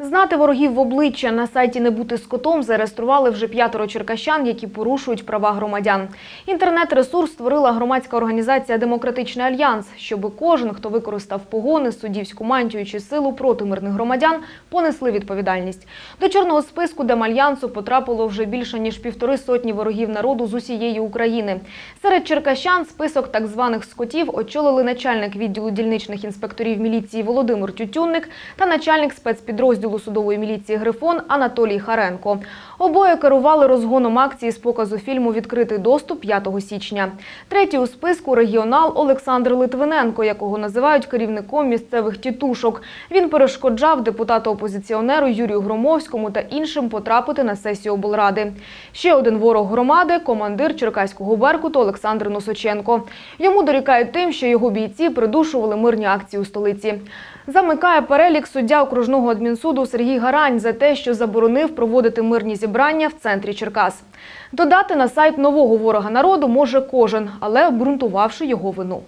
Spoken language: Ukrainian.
Знати ворогів в обличчя на сайті «Не бути скотом» зареєстрували вже п'ятеро черкащан, які порушують права громадян. Інтернет-ресурс створила громадська організація «Демократичний альянс», щоб кожен, хто використав погони, суддівську мантію чи силу проти мирних громадян, понесли відповідальність. До чорного списку Демальянсу потрапило вже більше ніж півтори сотні ворогів народу з усієї України. Серед черкащан список так званих скотів очолили начальник відділу дільничних інспекторів міліції Володимир Тютюнник та начальник спецпідрозділу судової міліції Грифон Анатолій Харенко. Обоє керували розгоном акції з показу фільму Відкритий доступ 5 січня. Третій у списку регіонал Олександр Литвиненко, якого називають керівником місцевих тітушок. Він перешкоджав депутату-опозиціонеру Юрію Громовському та іншим потрапити на сесію облради. Ще один ворог громади командир Черкаського Беркуту Олександр Носоченко. Йому дорікають тим, що його бійці придушували мирні акції у столиці. Замикає перелік суддя окружного адмінсуду Сергій Гарань за те, що заборонив проводити мирні зібрання в центрі Черкас. Додати на сайт нового ворога народу може кожен, але обґрунтувавши його вину.